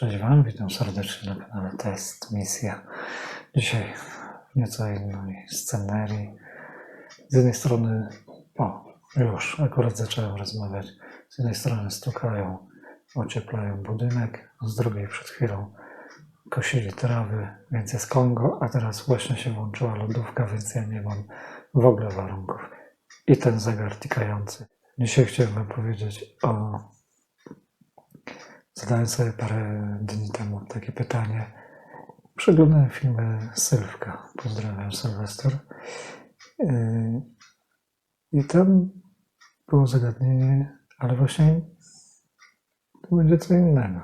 Cześć Wam, witam serdecznie na kanale Test Misja. Dzisiaj w nieco innej scenerii. Z jednej strony, o, już akurat zacząłem rozmawiać. Z jednej strony stukają, ocieplają budynek, z drugiej przed chwilą kosili trawy, więc jest Kongo, a teraz właśnie się włączyła lodówka, więc ja nie mam w ogóle warunków. I ten zegar tikający. Dzisiaj chciałem Wam powiedzieć o Zadałem sobie parę dni temu takie pytanie. Przeglądałem filmy Sylwka. Pozdrawiam Sylwester. Yy, I tam było zagadnienie, ale właśnie to będzie co innego.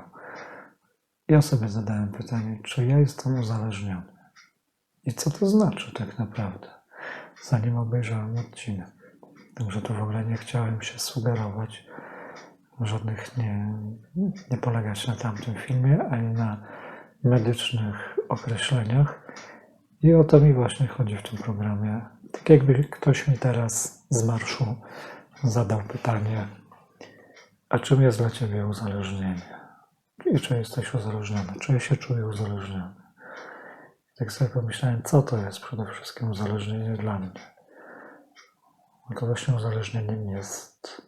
Ja sobie zadałem pytanie, czy ja jestem uzależniony? I co to znaczy tak naprawdę? Zanim obejrzałem odcinek. Także to w ogóle nie chciałem się sugerować żadnych nie, nie polegać na tamtym filmie, ani na medycznych określeniach. I o to mi właśnie chodzi w tym programie. Tak jakby ktoś mi teraz z marszu zadał pytanie, a czym jest dla Ciebie uzależnienie? I czy jesteś uzależniony? Czy ja się czuję uzależniony? Tak sobie pomyślałem, co to jest przede wszystkim uzależnienie dla mnie? No to właśnie uzależnieniem jest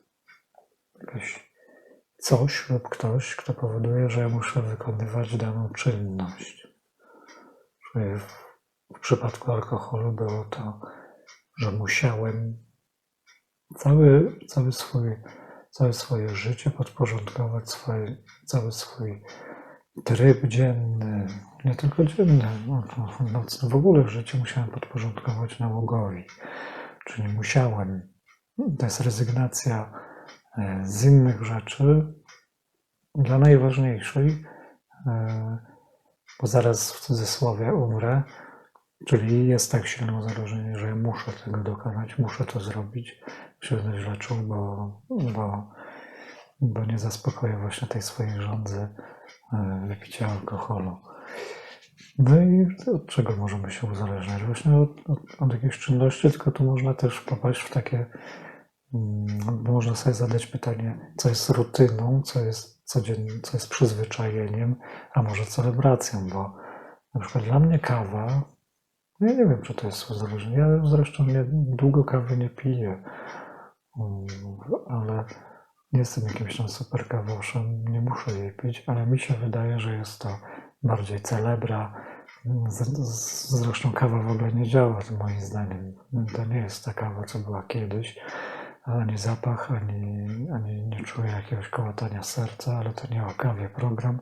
jakaś coś lub ktoś, kto powoduje, że ja muszę wykonywać daną czynność. Czyli w, przypadku alkoholu było to, że musiałem cały, cały swój, całe swoje życie podporządkować swoje, cały swój tryb dzienny, nie tylko dzienny, no, nocny, w ogóle w życiu musiałem podporządkować nałogowi. Czyli musiałem, to jest rezygnacja z innych rzeczy dla najważniejszej, e, bo zaraz w cudzysłowie umrę, czyli jest tak silne uzależnienie, że muszę tego dokonać, muszę to zrobić, się będę źle czuł, bo, bo, bo nie zaspokoję właśnie tej swojej żądzy e, wypicia alkoholu. No i od czego możemy się uzależniać? Właśnie od, od, od jakiejś czynności, tylko tu można też popaść w takie można sobie zadać pytanie, co jest rutyną, co jest codziennym, co jest przyzwyczajeniem, a może celebracją, bo na przykład dla mnie kawa, no ja nie wiem, czy to jest uzależnienie. Ja zresztą nie, długo kawy nie piję, mm, ale nie jestem jakimś tam super kawoszem, nie muszę jej pić, ale mi się wydaje, że jest to bardziej celebra. Zresztą kawa w ogóle nie działa, moim zdaniem. To nie jest ta kawa, co była kiedyś ani zapach, ani, ani nie czuję jakiegoś kołatania serca, ale to nie o kawie program.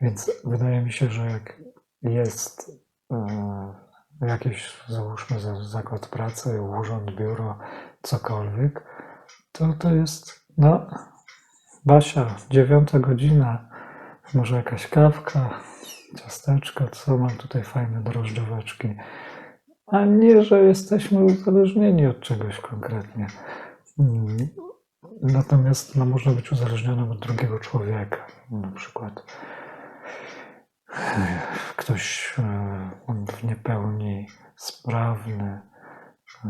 Więc wydaje mi się, że jak jest e, jakiś, załóżmy, zakład pracy, urząd, biuro, cokolwiek, to to jest, no, Basia, dziewiąta godzina, może jakaś kawka, ciasteczko, co mam tutaj fajne drożdżoweczki, a nie, że jesteśmy uzależnieni od czegoś konkretnie. Mm. Natomiast no, można być uzależnionym od drugiego człowieka. Na przykład ktoś e, w niepełni sprawny e,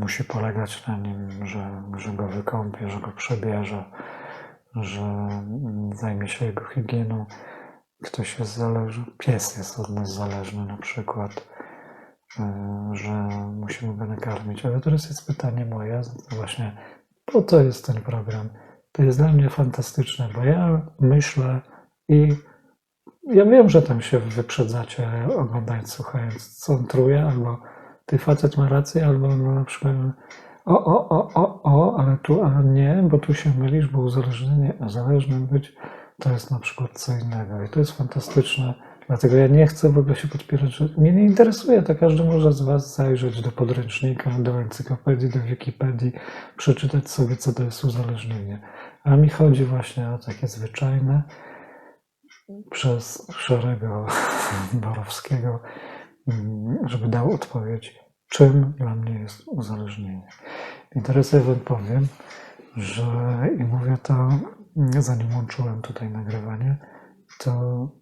musi polegać na nim, że, że go wykąpie, że go przebierze, że zajmie się jego higieną. Ktoś jest zależny, pies jest od nas zależny na przykład, e, że musimy go nakarmić. Ale teraz jest pytanie moje, właśnie po to jest ten program. To jest dla mnie fantastyczne, bo ja myślę i ja wiem, że tam się wyprzedzacie oglądając, słuchając, co on truje, albo ty facet ma rację, albo no, na przykład o, o, o, o, o, ale tu, ale nie, bo tu się mylisz, bo uzależnienie, a zależnym być to jest na przykład co innego. I to jest fantastyczne Dlatego ja nie chcę w ogóle się podpierać, że mnie nie interesuje, to każdy może z Was zajrzeć do podręcznika, do encyklopedii, do Wikipedii, przeczytać sobie, co to jest uzależnienie. A mi chodzi właśnie o takie zwyczajne, przez Szarego Borowskiego, żeby dał odpowiedź, czym dla mnie jest uzależnienie. I teraz ja Wam powiem, że i mówię to, zanim łączyłem tutaj nagrywanie, to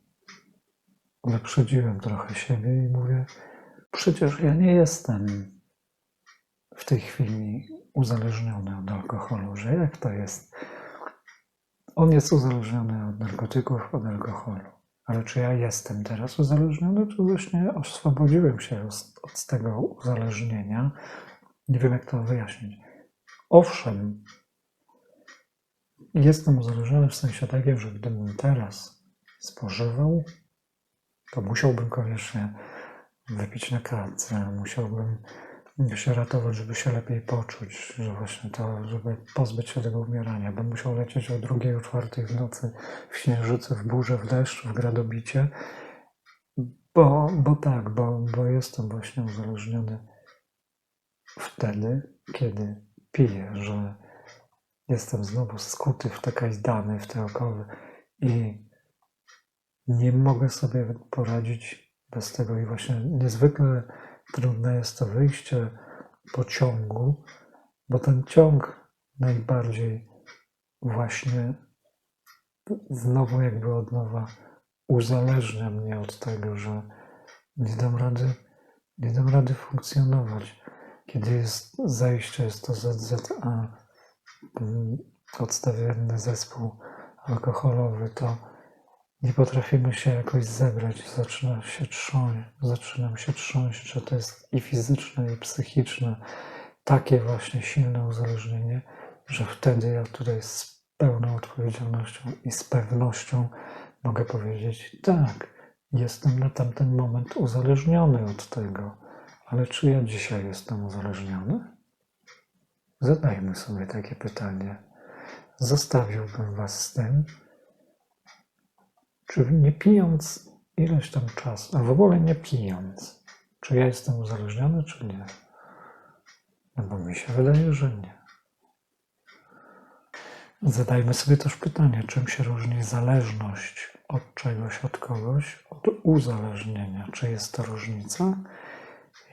wyprzedziłem trochę siebie i mówię, przecież ja nie jestem w tej chwili uzależniony od alkoholu, że jak to jest? on jest uzależniony od narkotyków, od alkoholu. Ale czy ja jestem teraz uzależniony, czy właśnie oswobodziłem się od, tego uzależnienia? Nie wiem, jak to wyjaśnić. Owszem, jestem uzależniony w sensie takim, że gdybym teraz spożywał, to musiałbym koniecznie wypić na klatce, musiałbym się ratować, żeby się lepiej poczuć, że właśnie to, żeby pozbyć się tego umierania. Bym musiał lecieć o drugiej, o czwartej w nocy w śnieżycy, w burzę, w deszcz, w gradobicie, bo, bo tak, bo, bo jestem właśnie uzależniony wtedy, kiedy piję, że jestem znowu skuty w te kajdany, w te okowy i nie mogę sobie poradzić bez tego i właśnie niezwykle trudne jest to wyjście po ciągu, bo ten ciąg najbardziej właśnie znowu jakby od nowa uzależnia mnie od tego, że nie dam rady, nie dam rady funkcjonować. Kiedy jest zajście, jest to ZZA, odstawienny zespół alkoholowy, to nie potrafimy się jakoś zebrać, zaczyna się trząść, zaczynam się trząść, że to jest i fizyczne, i psychiczne, takie właśnie silne uzależnienie, że wtedy ja tutaj z pełną odpowiedzialnością i z pewnością mogę powiedzieć, tak, jestem na tamten moment uzależniony od tego, ale czy ja dzisiaj jestem uzależniony? Zadajmy sobie takie pytanie. Zostawiłbym Was z tym, czy nie pijąc ileś tam czasu, a w ogóle nie pijąc, czy ja jestem uzależniony, czy nie? No bo mi się wydaje, że nie. Zadajmy sobie też pytanie, czym się różni zależność od czegoś, od kogoś, od uzależnienia. Czy jest to różnica?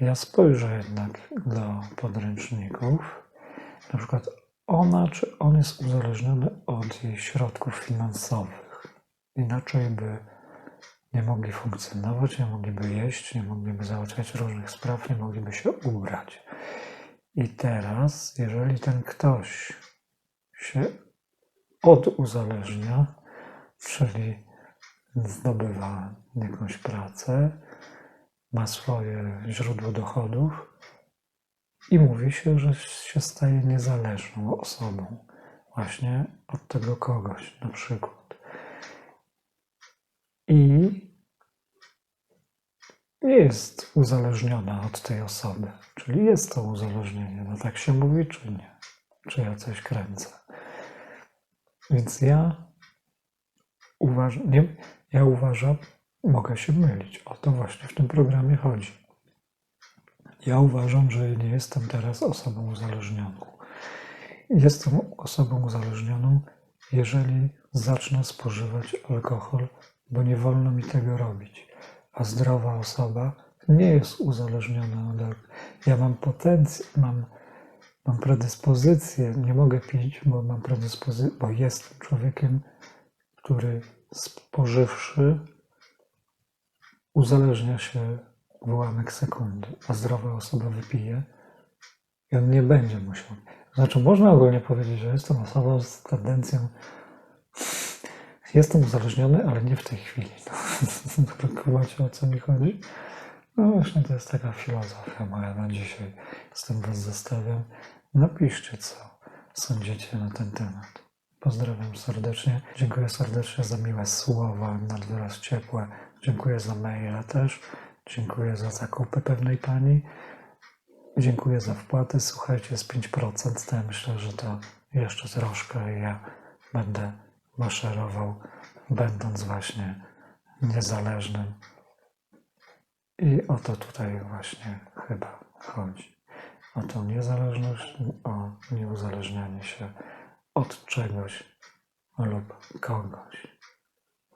Ja spojrzę jednak do podręczników. Na przykład ona, czy on jest uzależniony od jej środków finansowych. Inaczej by nie mogli funkcjonować, nie mogliby jeść, nie mogliby załatwiać różnych spraw, nie mogliby się ubrać. I teraz, jeżeli ten ktoś się oduzależnia, czyli zdobywa jakąś pracę, ma swoje źródło dochodów i mówi się, że się staje niezależną osobą właśnie od tego kogoś na przykład. I jest uzależniona od tej osoby. Czyli jest to uzależnienie. No tak się mówi, czy nie? Czy ja coś kręcę? Więc ja uważam, nie, ja uważam, mogę się mylić. O to właśnie w tym programie chodzi. Ja uważam, że nie jestem teraz osobą uzależnioną. Jestem osobą uzależnioną, jeżeli zacznę spożywać alkohol bo nie wolno mi tego robić. A zdrowa osoba nie jest uzależniona od alkoholu. Ja mam potencjał, mam, mam predyspozycję, nie mogę pić, bo mam predyspozycję, bo jestem człowiekiem, który spożywszy uzależnia się w ułamek sekundy, a zdrowa osoba wypije i on nie będzie musiał. Znaczy, można ogólnie powiedzieć, że jestem osobą z tendencją Jestem uzależniony, ale nie w tej chwili. No, o co mi chodzi? No właśnie, to jest taka filozofia moja na dzisiaj. Z tym Was zostawiam. Napiszcie, co sądzicie na ten temat. Pozdrawiam serdecznie. Dziękuję serdecznie za miłe słowa, nad wyraz ciepłe. Dziękuję za maila też. Dziękuję za zakupy pewnej pani. Dziękuję za wpłatę. Słuchajcie, z 5%. To ja myślę, że to jeszcze troszkę ja będę maszerował, będąc właśnie niezależnym. I o to tutaj właśnie chyba chodzi. O tą niezależność, o nieuzależnianie się od czegoś lub kogoś.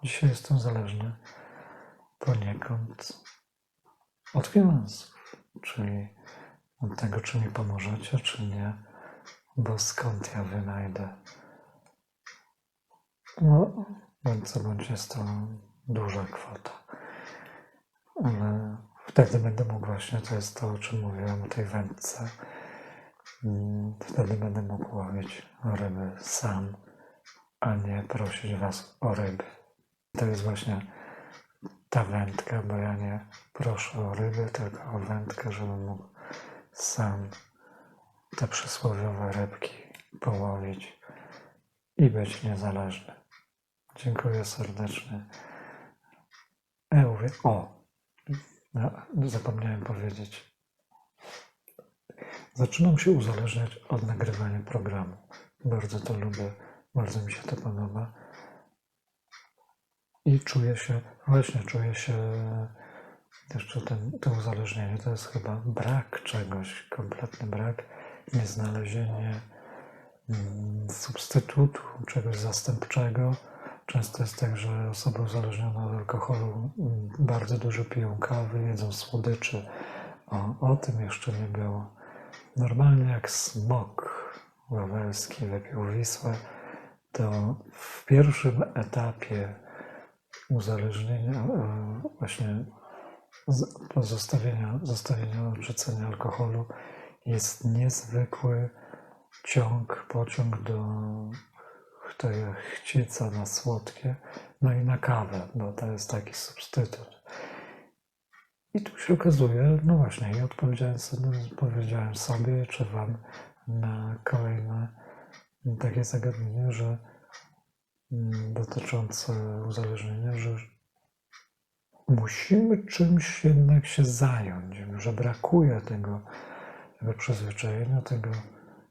Dzisiaj jestem zależny poniekąd od finansów, czyli od tego, czy mi pomożecie, czy nie, bo skąd ja wynajdę no, bądź co bądź jest to duża kwota. Ale wtedy będę mógł właśnie, to jest to, o czym mówiłem, o tej wędce. Mm, wtedy będę mógł łowić ryby sam, a nie prosić Was o ryby. To jest właśnie ta wędka, bo ja nie proszę o ryby, tylko o wędkę, żebym mógł sam te przysłowiowe rybki połowić i być niezależny. Dziękuję serdecznie. Ja mówię, o, no, zapomniałem powiedzieć. Zaczynam się uzależniać od nagrywania programu. Bardzo to lubię, bardzo mi się to podoba. I czuję się, właśnie czuję się, jeszcze ten, to uzależnienie to jest chyba brak czegoś, kompletny brak, nieznalezienie mm, substytutu, czegoś zastępczego. Często jest tak, że osoby uzależnione od alkoholu bardzo dużo piją kawy, jedzą słodyczy. O, o tym jeszcze nie było. Normalnie jak smok wawelski wypił Wisłę, to w pierwszym etapie uzależnienia, e, właśnie pozostawienia, zostawienia odrzucenia alkoholu jest niezwykły ciąg, pociąg do tej chcieca na słodkie, no i na kawę, bo to jest taki substytut. I tu się okazuje, no właśnie, i odpowiedziałem sobie, powiedziałem sobie czy Wam na kolejne takie zagadnienie, że mm, dotyczące uzależnienia, że musimy czymś jednak się zająć, że brakuje tego, tego przyzwyczajenia, tego,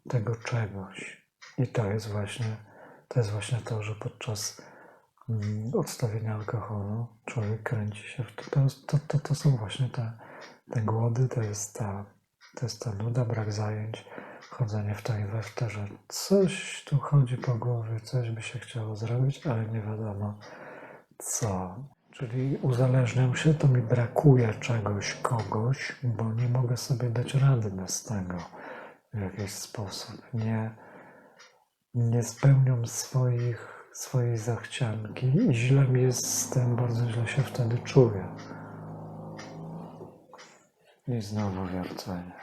tego czegoś. I to jest właśnie to, jest właśnie to że podczas mm, odstawienia alkoholu człowiek kręci się w to. To, to, to są właśnie te, te głody, to jest ta, to jest ta nuda, brak zajęć, chodzenie w to i we w to, że coś tu chodzi po głowie, coś by się chciało zrobić, ale nie wiadomo co. Czyli uzależniam się, to mi brakuje czegoś, kogoś, bo nie mogę sobie dać rady bez tego w jakiś sposób. Nie, nie spełniam swoich, swojej zachcianki i źle mi jest z tym, bardzo źle się wtedy czuję. I znowu wiercenie.